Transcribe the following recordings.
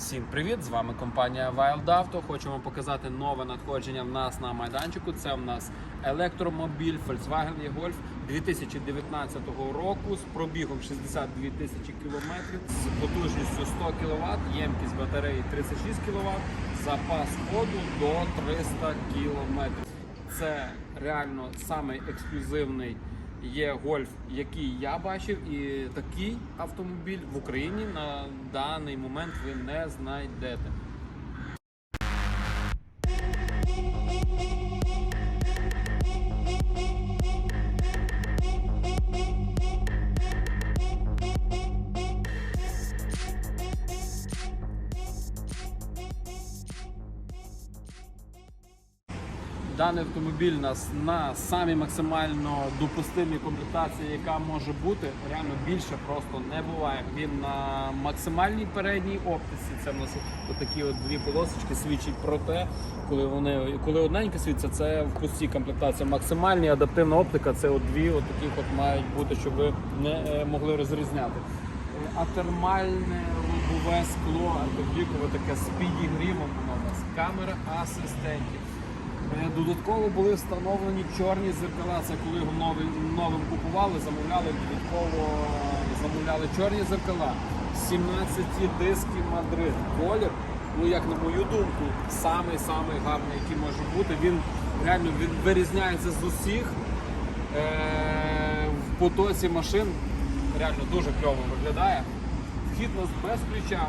Всім привіт! З вами компанія Wild Auto. Хочемо показати нове надходження в нас на майданчику. Це в нас електромобіль Volkswagen e-Golf 2019 року з пробігом 62 тисячі кілометрів, з потужністю 100 кВт, ємкість батареї 36 кВт, запас ходу до 300 км. Це реально самий ексклюзивний є гольф, який я бачив, і такий автомобіль в Україні на даний момент ви не знайдете. Даний автомобіль нас на самій максимально допустимій комплектації, яка може бути. Реально більше просто не буває. Він на максимальній передній оптиці. Це в нас отакі от дві полосочки свідчить про те, коли вони коли одненьке світиться, це в пустій комплектації. Максимальні адаптивна оптика це от дві от таких от мають бути, щоб ви не е, могли розрізняти. Е, Атермальне лобове скло, артовікове таке з підігрівом у нас камера асистентів. Е, Додатково були встановлені чорні зеркала. Це коли його новим, новим купували, замовляли додатково замовляли чорні зеркала. 17 диски Мадрид. Колір, ну як на мою думку, самий самий гарний, який може бути. Він реально він вирізняється з усіх е, в потоці машин. Реально дуже кльово виглядає. Вхід у нас без ключа.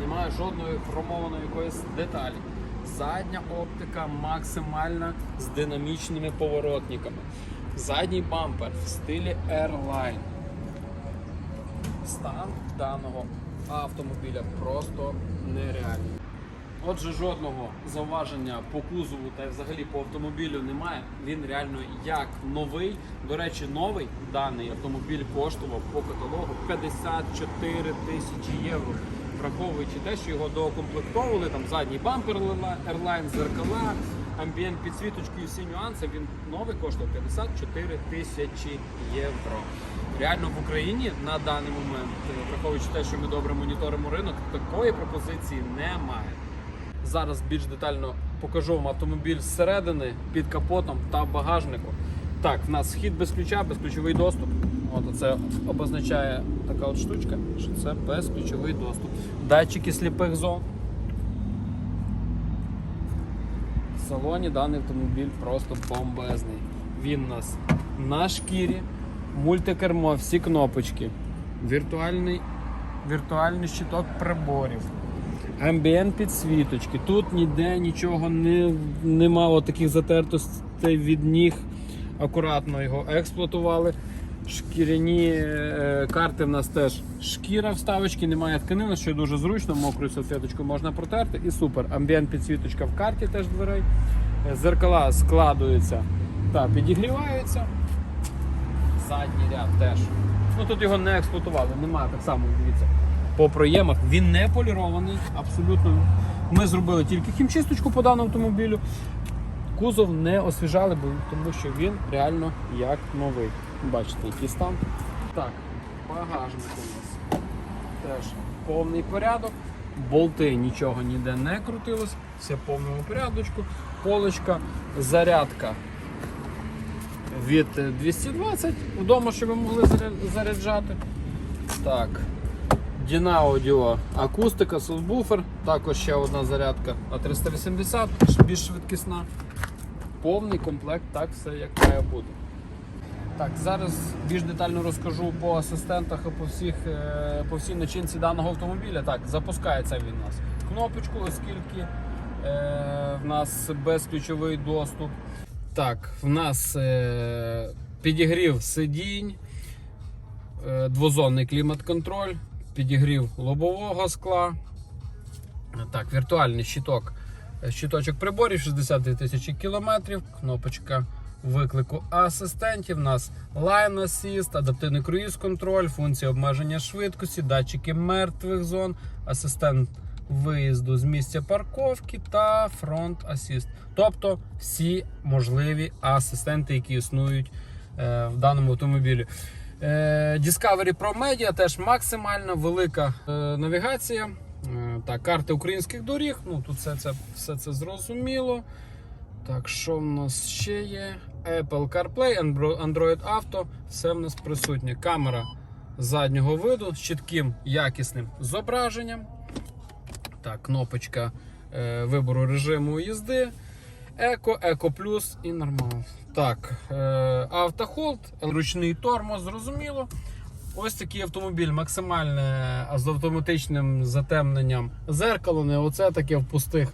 Немає жодної хромованої якоїсь деталі. Задня оптика максимальна з динамічними поворотниками. Задній бампер в стилі Airline. Стан даного автомобіля просто нереальний. Отже, жодного зауваження по кузову та взагалі по автомобілю немає. Він реально як новий. До речі, новий даний автомобіль коштував по каталогу 54 тисячі євро. Враховуючи те, що його доукомплектовували, там задній бампер Airline, зеркала, амбієнт підсвіточку і всі нюанси, він новий коштував 54 тисячі євро. Реально в Україні на даний момент, е, враховуючи те, що ми добре моніторимо ринок, такої пропозиції немає. Зараз більш детально покажу вам автомобіль зсередини, під капотом та багажнику. Так, в нас вхід без ключа, безключовий доступ. От це обозначає така от штучка, що це безключовий доступ. Датчики сліпих зон. В салоні даний автомобіль просто бомбезний. Він у нас на шкірі, мультикермо, всі кнопочки, віртуальний, віртуальний щиток приборів. Амбієнт підсвіточки. Тут ніде нічого не, нема таких затертостей від ніг. Акуратно його експлуатували. Шкіряні е, карти в нас теж шкіра вставочки, немає тканини, що дуже зручно, мокрою салфеточкою можна протерти і супер. Амбієнт підсвіточка в карті теж дверей. Е, Зеркала складуються та підігріваються. Задній ряд теж. Ну тут його не експлуатували, немає так само, дивіться. По проємах він не полірований, абсолютно. Ми зробили тільки хімчисточку по даному автомобілю. Кузов не освіжали, тому що він реально як новий. Бачите, який стан. Так, багажник у нас теж повний порядок. Болти нічого ніде не крутилось, все в повному порядочку. Полочка, зарядка від е, 220 вдома, щоб ви могли заряджати. Так. Дінаудіо, акустика, субвуфер, також ще одна зарядка на 380, більш швидкісна. Повний комплект, так все як має бути. Так, зараз більш детально розкажу по асистентах і по, всіх, е, по всій начинці даного автомобіля. Так, запускається він у нас. Кнопочку, оскільки е, в нас безключовий доступ. Так, в нас е, підігрів сидінь, е, двозонний клімат-контроль, підігрів лобового скла. Так, віртуальний щиток. е, Щиточок приборів 62 тисячі кілометрів, кнопочка виклику асистентів. У нас Line Assist, адаптивний круїз контроль, функція обмеження швидкості, датчики мертвих зон, асистент виїзду з місця парковки та фронт асіст. Тобто всі можливі асистенти, які існують е, в даному автомобілі. Е, Discovery Pro Media теж максимально велика е, навігація. Е, Так, карти українських доріг. Ну, тут все це, все це зрозуміло. Так, що в нас ще є? Apple CarPlay, Android Auto, все в нас присутнє. Камера заднього виду з чітким якісним зображенням. Так, кнопочка е, вибору режиму їзди. Еко, Еко Плюс і нормал. Так, е, автохолд, ручний тормоз, зрозуміло. Ось такий автомобіль, максимальне з автоматичним затемненням зеркало. Не оце таке в пустих.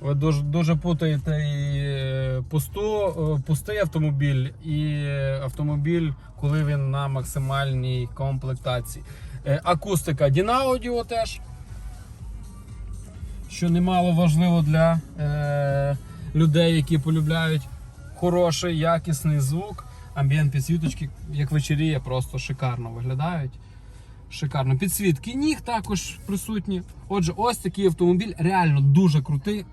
Ви дуже, дуже путаєте і е, пусту, е, пустий автомобіль і автомобіль, коли він на максимальній комплектації. Е, Акустика Дінаудіо теж що немало важливо для е, людей, які полюбляють хороший, якісний звук. Амбієнт підсвіточки, як вечеріє, просто шикарно виглядають. Шикарно. Підсвітки ніг також присутні. Отже, ось такий автомобіль реально дуже крутий.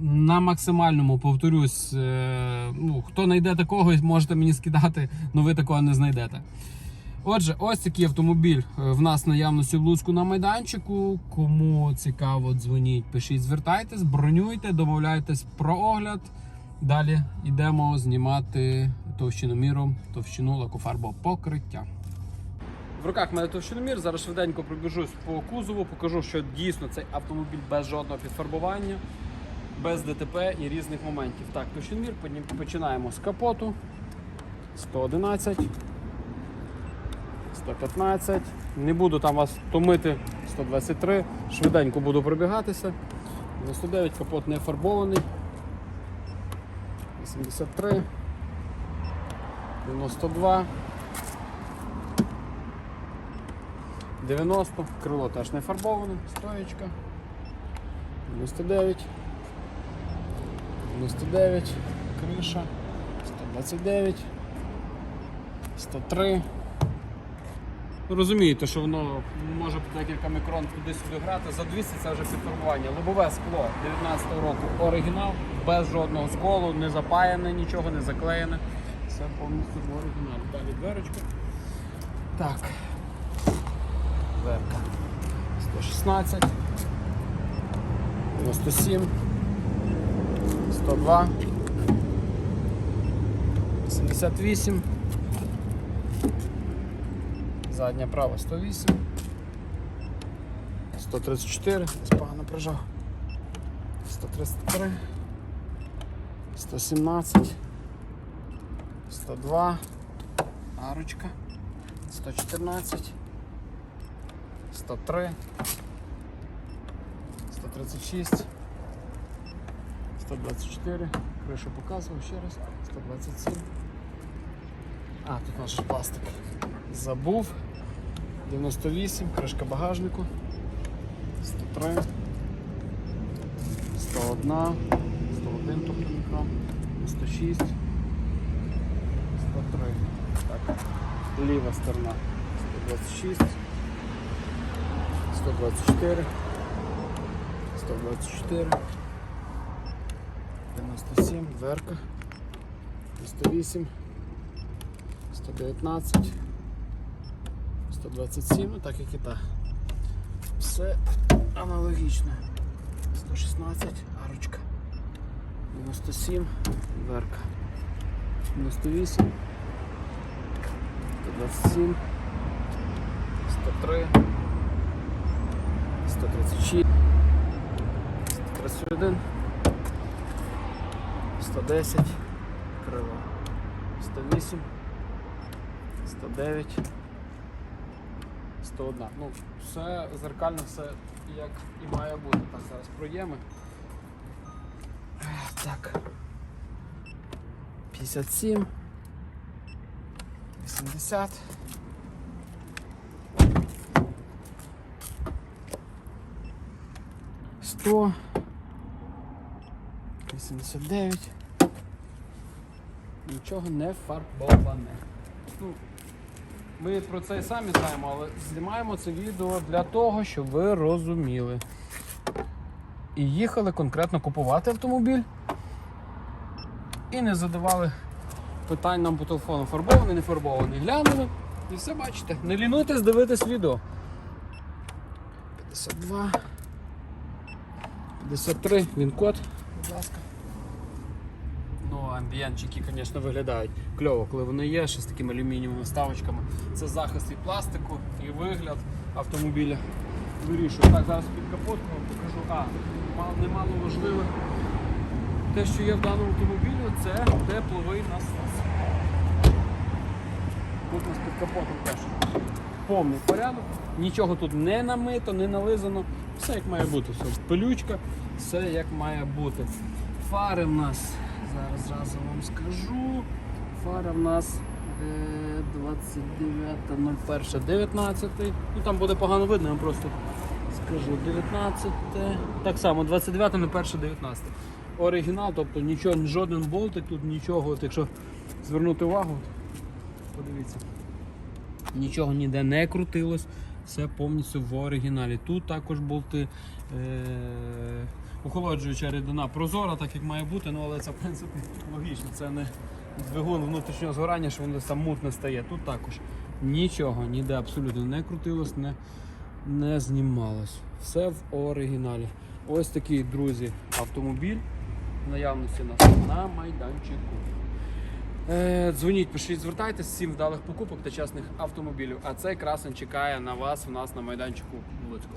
На максимальному повторюсь, е, ну, хто знайде такого, можете мені скидати, але ви такого не знайдете. Отже, ось такий автомобіль е, в нас наявності в Луцьку на майданчику. Кому цікаво, дзвоніть, пишіть, звертайтесь, бронюйте, домовляйтесь про огляд. Далі йдемо знімати товщиноміром, товщину лакофарбового покриття. В руках мене товщиномір. Зараз швиденько пробіжусь по кузову, покажу, що дійсно цей автомобіль без жодного підфарбування, без ДТП і різних моментів. Так, товщиномір, починаємо з капоту. 111. 115. Не буду там вас томити 123. Швиденько буду пробігатися. 99 капот не фарбований. 83. 92. 90. Крило теж не фарбоване. Стоєчка. 99. 99. Криша. 129. 103. Ну, розумієте, що воно може декілька мікрон туди-сюди грати. За 200 це вже підфарбування. Лобове скло 19-го року оригінал, без жодного сколу, не запаяне, нічого не заклеєне. Все повністю в оригіналі. Далі дверочка. Так. Дверка. 116. 97. 102. 78. Задня права 108. 134. Погано прижав. 133. 117. 102. Арочка. 114. 103. 136. 124. Кришу показував ще раз. 127. А, тут наш пластик. Забув. 98, кришка багажнику. 103. 101. 101 тобто мікрон. 106. 103. Так. Ліва сторона. 126. 124. 124. 97, дверка. 108. 119, 127, ну так як і та. Все аналогічно. 116, арочка. 97, дверка. 98, 127, 103, 136, 131, 110, крило. 108, 109, 101. Ну, все зеркально, все як і має бути. Так, зараз проєми. Так. 57. 80. Сто. 89. Нічого не фарбоване. Ну, ми про це і самі знаємо, але знімаємо це відео для того, щоб ви розуміли. І їхали конкретно купувати автомобіль. І не задавали питань нам по телефону. Фарбований, не фарбований. Глянули і все бачите. Не лінуйтесь дивитись відео. 52, 53, він код, будь ласка. Ну, амбієнчики, звісно, виглядають кльово, коли вони є, ще з такими алюмінієвими вставочками. Це захист від пластику і вигляд автомобіля вирішує. Так, зараз під капотку вам покажу. А, немало важливе. Те, що є в даному автомобілі, це тепловий насос. Тут у нас під капотом теж повний порядок. Нічого тут не намито, не нализано. Все як має бути. Все. Пилючка, все як має бути. Фари в нас, зараз зразу вам скажу. Фара в нас е, 29.01.19. Ну там буде погано видно, я вам просто скажу 19. Так само, 29.01.19. Оригінал, тобто нічого, жоден болтик, тут нічого, от якщо звернути увагу, подивіться. Нічого ніде не крутилось, все повністю в оригіналі. Тут також болти. Е- охолоджуюча рідина прозора, так як має бути, ну але це в принципі логічно. Це не двигун внутрішнього згорання, що воно там мутне стає. Тут також нічого ніде абсолютно не крутилось, не, не знімалось. Все в оригіналі. Ось такий, друзі, автомобіль наявності у нас на майданчику. Е, Дзвоніть, пишіть, звертайтесь, всім вдалих покупок та чесних автомобілів. А цей красень чекає на вас у нас на майданчику в Луцьку.